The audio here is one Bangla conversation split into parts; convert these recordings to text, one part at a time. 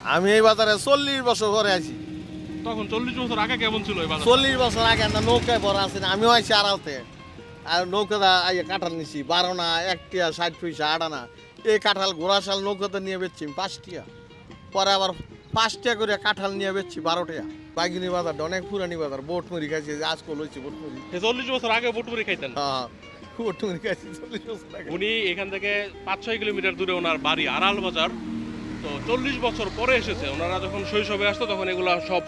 আমি এই বাজারে চল্লিশ বছর পরে আছি। তখন চল্লিশ বছর আগে কেমন ছিল এই বাজার চল্লিশ বছর আগে একটা নৌকায় বড় আছি না আমিও আছি আড়ালতে। আর নৌকাটা আইয়া কাঁঠাল নিছি বারো না একটিয়া ষাট পয়সা আড়ানা এই কাঁঠাল ঘোড়াশাল নৌকাতে নিয়ে বেচছি পাঁচটিয়া। পরে আবার পাঁচটিয়া করে কাঁঠাল নিয়ে বেচছি বারোটিয়া। বাগিনী বাজারটা অনেক পুরানি বাজার বোট মুড়ি খাইছি আজকাল হয়েছে বোট মুড়ি চল্লিশ বছর আগে বুটবুরি খাইতেন? হ্যাঁ বোট মুড়ি খাইছি চল্লিশ বছর আগে। উনি এখান থেকে পাঁচ ছয় কিলোমিটার দূরে ওনার বাড়ি আড়াল বাজার। তো চল্লিশ বছর পরে এসেছে। ওনারা যখন শৈশবে আসতো তখন এগুলা সব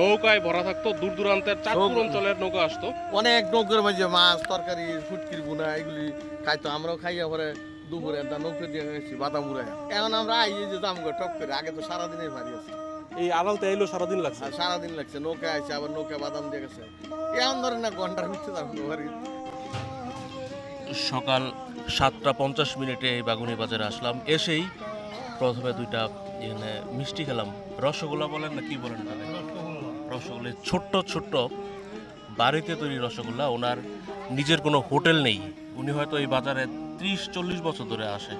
নৌকায় ভরা থাকতো দূর দূরান্তের চাঁদপুর অঞ্চলের নৌকা আসতো। অনেক নৌকের মাঝে মাছ তরকারি ফুটকির বুনা এগুলি খাইতো। আমরাও খাইয়া পরে দুপুরে একটা নৌকে দিয়ে গেছি বাদাম উড়াই এখন আমরা আই এই যে দাম করে টপ করে আগে তো সারাদিনের ভারী আছে। এই আড়ালতে এলো সারাদিন লাগছে? সারাদিন লাগছে নৌকা আছে আবার নৌকা বাদাম দিয়ে গেছে। এমন ধরে না ঘণ্টার ভিতরে দাম ভারী সকাল সাতটা পঞ্চাশ মিনিটে এই বাগুনি বাজারে আসলাম। এসেই প্রথমে দুইটা এখানে মিষ্টি খেলাম। রসগোল্লা বলেন না কি বলেন এটাকে? রসগোল্লা ছোট্ট ছোট্ট বাড়িতে তৈরি রসগোল্লা ওনার নিজের কোনো হোটেল নেই। উনি হয়তো এই বাজারে ত্রিশ চল্লিশ বছর ধরে আসে।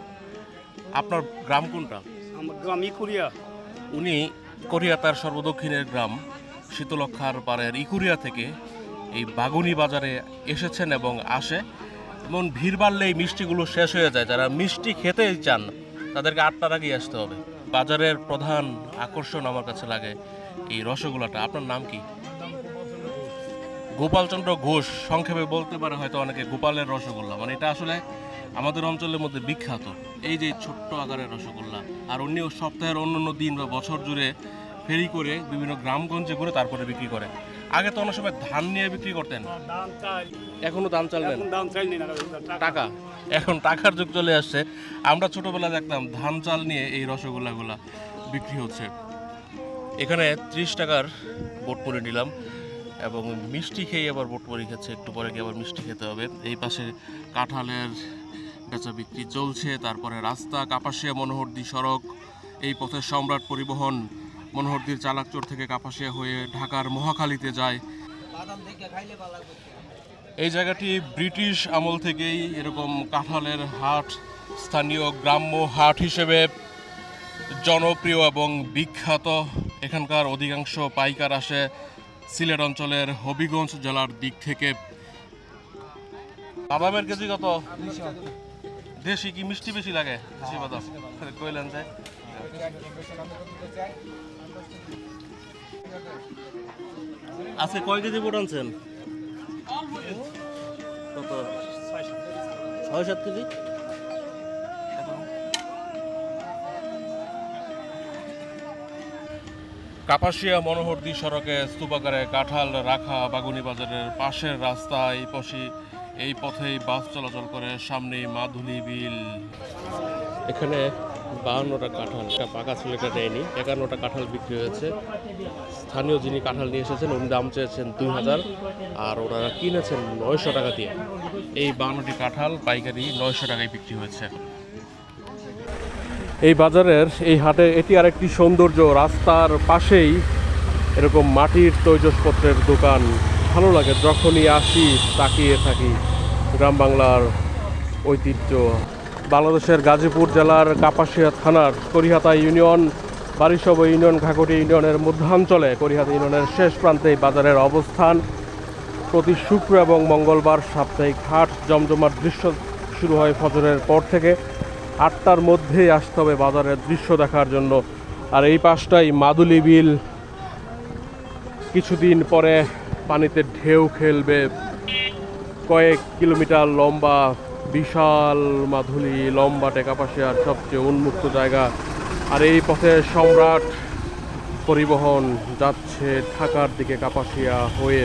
আপনার গ্রাম কোনটা? আমার গ্রাম ইকুরিয়া উনি কোরিয়া তার সর্বদক্ষিণের গ্রাম শীতলক্ষার পাড়ের ইকুরিয়া থেকে এই বাগুনি বাজারে এসেছেন এবং আসে। এমন ভিড় বাড়লে এই মিষ্টিগুলো শেষ হয়ে যায়। যারা মিষ্টি খেতে চান তাদেরকে আটটার আগেই আসতে হবে। বাজারের প্রধান আকর্ষণ আমার কাছে লাগে এই রসগোল্লাটা। আপনার নাম কি? গোপালচন্দ্র ঘোষ। সংক্ষেপে বলতে পারে হয়তো অনেকে গোপালের রসগোল্লা। মানে এটা আসলে আমাদের অঞ্চলের মধ্যে বিখ্যাত। এই যে ছোট্ট আকারের রসগোল্লা। আর অন্য সপ্তাহের অন্য অন্য দিন বা বছর জুড়ে ফেরি করে বিভিন্ন গ্রামগঞ্জে ঘুরে তারপরে বিক্রি করে। আগে তো অনেক সময় ধান নিয়ে বিক্রি করতেন। এখনও দাম চালবেন? এখন দাম চাইনি না টাকা। এখন টাকার যুগ চলে আসছে। আমরা ছোটবেলা দেখতাম ধান চাল নিয়ে এই রসগোল্লাগুলা বিক্রি হচ্ছে। এখানে ত্রিশ টাকার বোট বোটপুরি নিলাম এবং মিষ্টি খেয়ে আবার বোট বোটপুরি খাচ্ছে। একটু পরে গিয়ে আবার মিষ্টি খেতে হবে। এই পাশে কাঁঠালের বেচা বিক্রি চলছে। তারপরে রাস্তা কাপাসিয়া মনোহরদি সড়ক এই পথে সম্রাট পরিবহন মনোহরদির চালাকচোর থেকে কাপাসিয়া হয়ে ঢাকার মহাখালীতে যায়। এই জায়গাটি ব্রিটিশ আমল থেকেই এরকম কাঁঠালের হাট, স্থানীয় গ্রাম্য হাট হিসেবে জনপ্রিয় এবং বিখ্যাত। এখানকার অধিকাংশ পাইকার আসে সিলেট অঞ্চলের হবিগঞ্জ জেলার দিক থেকে। বাদামের কেজি কত? দেশি কি মিষ্টি বেশি লাগে? বাদাম। কইলেন যে। আজকে কয় কেজি বোট আনছেন? কত? ছয় সাত কেজি? কাপাসিয়া মনোহরদি সড়কে স্তূপাকারে কাঁঠাল রাখা বাগুনি বাজারের পাশের রাস্তা এই পশি এই পথেই বাস চলাচল করে সামনে মাধুলি বিল। এখানে বাহান্নটা কাঁঠাল। একটা পাকা ছেলেটা দেয়নি একান্নটা কাঁঠাল বিক্রি হয়েছে। স্থানীয় যিনি কাঁঠাল নিয়ে এসেছেন উনি দাম চেয়েছেন দুই হাজার আর ওনারা কিনেছেন নয়শো টাকা দিয়ে। এই বাহান্নটি কাঁঠাল পাইকারি নয়শো টাকায় বিক্রি হয়েছে। এই বাজারের এই হাটে এটি আরেকটি সৌন্দর্য রাস্তার পাশেই এরকম মাটির তৈজসপত্রের দোকান। ভালো লাগে যখনই আসি তাকিয়ে থাকি। গ্রাম বাংলার ঐতিহ্য। বাংলাদেশের গাজীপুর জেলার কাপাসিয়া থানার করিহাতা ইউনিয়ন বারিসব ইউনিয়ন ঘাকটি ইউনিয়নের মধ্যাঞ্চলে করিহাতা ইউনিয়নের শেষ প্রান্তে বাজারের অবস্থান। প্রতি শুক্র এবং মঙ্গলবার সাপ্তাহিক হাট জমজমার দৃশ্য শুরু হয় ফজরের পর থেকে। আটটার মধ্যেই আসতে হবে বাজারের দৃশ্য দেখার জন্য। আর এই পাশটাই মাদুলি বিল। কিছুদিন পরে পানিতে ঢেউ খেলবে। কয়েক কিলোমিটার লম্বা বিশাল মাধুলি, লম্বা টেকাপাশিয়ার সবচেয়ে উন্মুক্ত জায়গা। আর এই পথে সম্রাট পরিবহন যাচ্ছে ঢাকার দিকে কাপাসিয়া হয়ে।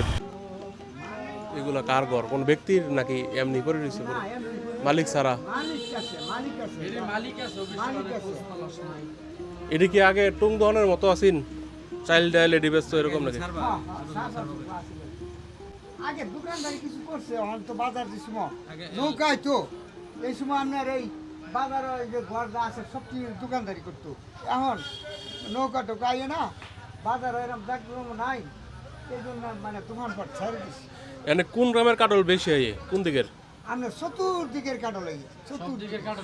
এগুলা কার ঘর? কোন ব্যক্তির নাকি এমনি করে দিচ্ছে মালিক ছাড়া? এটি কি আগে টুং দহনের মতো আছেন? চাইল্ড লেডি ব্যস্ত এরকম নাকি? আগে দোকানদারি কিছু করছে এখন তো বাজার যে সময়। নৌকায় তো এই সময় আপনার এই বাজার যে ঘর যা আছে সব কিছু দোকানদারি করতো? এখন নৌকা টোকা আইয়ে না বাজার এরকম দেখলাম নাই এই জন্য মানে দোকানপাট ছেড়ে দিছি। এনে কোন গ্রামের কাটল বেশি হয় কোন দিকের? আপনার চতুর্দিকের কাটো লাগে চতুর্দিকের কাটো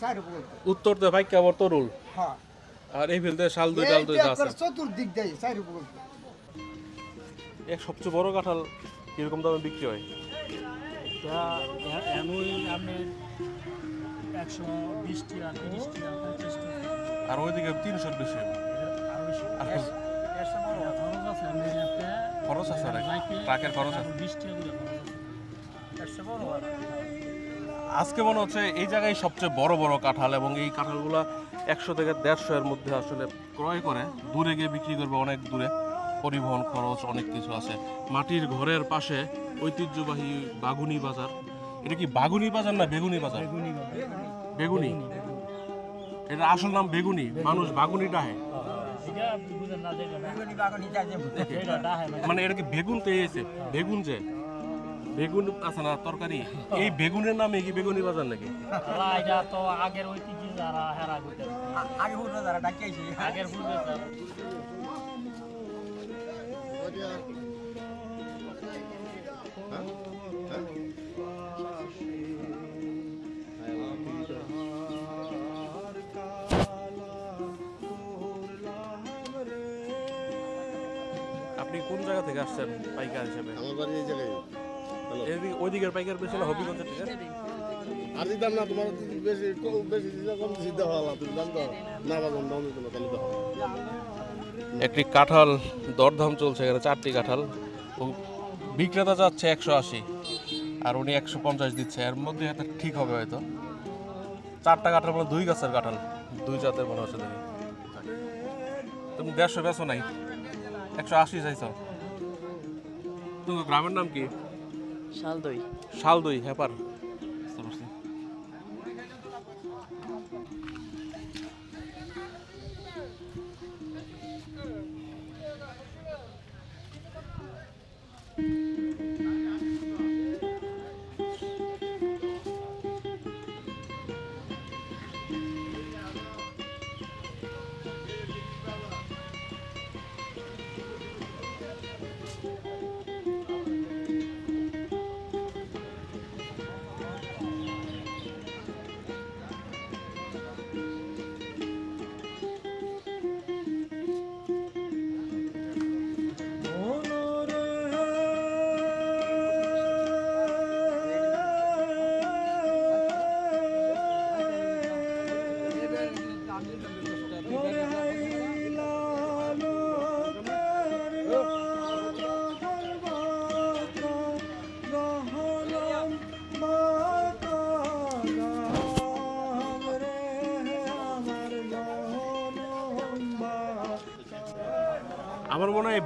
চার উত্তর তো ভাই কেবর তরুল। হ্যাঁ। আর এই ফিল্ডে শাল দুই ডাল দুই আছে। চতুর্দিক দেয় চারি উপর এক সবচেয়ে বড় কাঁঠাল কীরকম দামে বিক্রি হয়? এমন আপনি একশো বিশ টাকা তিরিশ টাকা পঞ্চাশ টাকা। আর ওইদিকে তিনশোর বেশি আরও খরচ আছে ট্রাকের খরচ আছে? বিশ টাকা আজকে মনে হচ্ছে এই জায়গায় সবচেয়ে বড় বড় কাঁঠাল এবং এই কাঁঠালগুলো একশো থেকে দেড়শো এর মধ্যে আসলে ক্রয় করে। দূরে গিয়ে বিক্রি করবে অনেক দূরে। পরিবহন খরচ অনেক কিছু আছে। মাটির ঘরের পাশে ঐতিহ্যবাহী বাগুনি বাজার। এটা কি বাগুনি বাজার না বেগুনি বাজার? বেগুনি এটা আসল নাম বেগুনি। মানুষ বাগুনি ডাহে। মানে মানে এটা কি বেগুন তো এসে বেগুন যে। বেগুন আছে না তরকারি? এই বেগুনের নামে কি বেগুনি বাজার নাকি? এটা তো আগের ঐতিহ্য যারা হেরা করতে পূর্বে যারা ডাকিয়েছে। আগের পূর্বে আপনি কোন জায়গা থেকে আসছেন পাইকার হিসেবে? আমার বাড়ি এই জায়গায়। এদিকে ওইদিকের পাইকার বেশি না হবিগঞ্জের থেকে? আর দিতাম না তোমার বেশি বেশি দিলে কম দেওয়া হলো তুমি দাম দাও না বাজার দাম দিতে না তাহলে একটি কাঁঠাল দরদাম চলছে এখানে চারটি কাঁঠাল। ও বিক্রেতা যাচ্ছে একশো আশি আর উনি একশো পঞ্চাশ দিচ্ছে। এর মধ্যে এটা ঠিক হবে হয়তো। চারটা কাঁঠাল মানে দুই গাছের কাঁঠাল দুই জাতের মনে হচ্ছে দেখি। তুমি দেড়শো বেছো নাই একশো আশি চাইছ। তুমি গ্রামের নাম কি? শালদই। শালদই হ্যাপার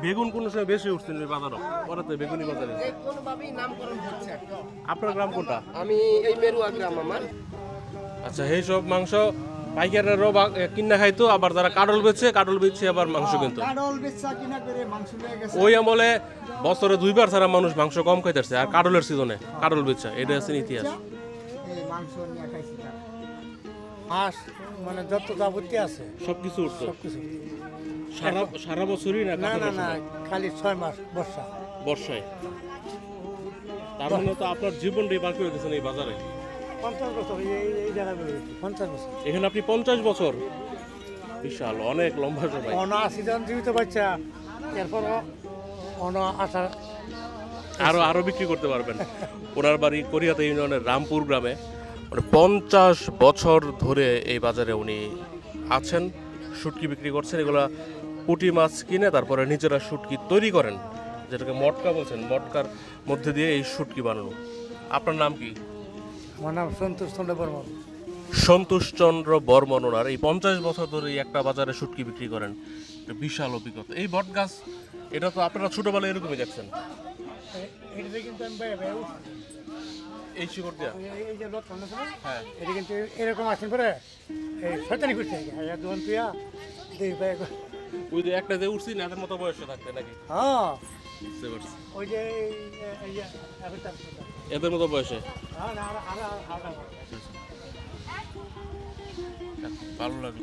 বেগুন কোন সময় বেশি উঠছিল এই বাজারও? পরে তো বেগুনি বাজারে। কোনোভাবেই নামকরণ হচ্ছে। আপনার গ্রাম কোনটা? আমি এই মেরুয়া গ্রাম আমার। আচ্ছা এই সব মাংস পাইকারেরও কিনা খাইতো আবার যারা কাডল বেচছে কাডল বেচছে আবার মাংস কিন্তু। কাডল বেচা কিনা করে মাংস নিয়ে গেছে। ওই আমলে বছরে দুইবার ছাড়া মানুষ মাংস কম খাইতেছে আর কাডলের সিজনে কাডল বেচা এটা আছে ইতিহাস। এই মাংস নিয়ে খাইছি তারা। হাঁস মানে যত যাবতীয় আছে। সবকিছু উঠতো সবকিছু। সারা সারা বছরই না না না না খালি ছয় মাস বর্ষা। বর্ষায়? তার মানে তো আপনার জীবনটাই বার করে দিয়েছেন এই বাজারে? পঞ্চাশ বছর এই জায়গায় পঞ্চাশ বছর। এখানে আপনি পঞ্চাশ বছর? বিশাল অনেক লম্বা সময়। অন আশি জন জীবিত বাচ্চা এরপরও অন আশা আরও আরও বিক্রি করতে পারবেন। ওনার বাড়ি কোরিয়াতে ইউনিয়নের রামপুর গ্রামে। মানে পঞ্চাশ বছর ধরে এই বাজারে উনি আছেন শুটকি বিক্রি করছেন। এগুলা পুঁটি মাছ কিনে তারপরে নিজেরা শুটকি তৈরি করেন যেটাকে মটকা বলছেন। মটকার মধ্যে দিয়ে এই শুটকি বানানো। আপনার নাম কি? আমার নাম সন্তোষ চন্দ্র বর্মন। সন্তোষচন্দ্র বর্মন ওনার। এই পঞ্চাশ বছর ধরে এই একটা বাজারে শুটকি বিক্রি করেন। এটা বিশাল অভিজ্ঞতা। এই বট গাছ এটা তো আপনারা ছোটবেলায় এরকমই দেখছেন। এটা কিন্তু আমি। এই শিকড় দিয়া? এই- যে লোক হ্যাঁ। এটা কিন্তু এরকম আসেন পরে এই শয়তানি দেই বাইরে ওই যে একটা যে উঠছি না এদের মতো বয়সে থাকতে নাকি? হ্যাঁ। বুঝতে পারছি। ওই যে এদের মতো। বয়সে? হ্যাঁ ভালো লাগল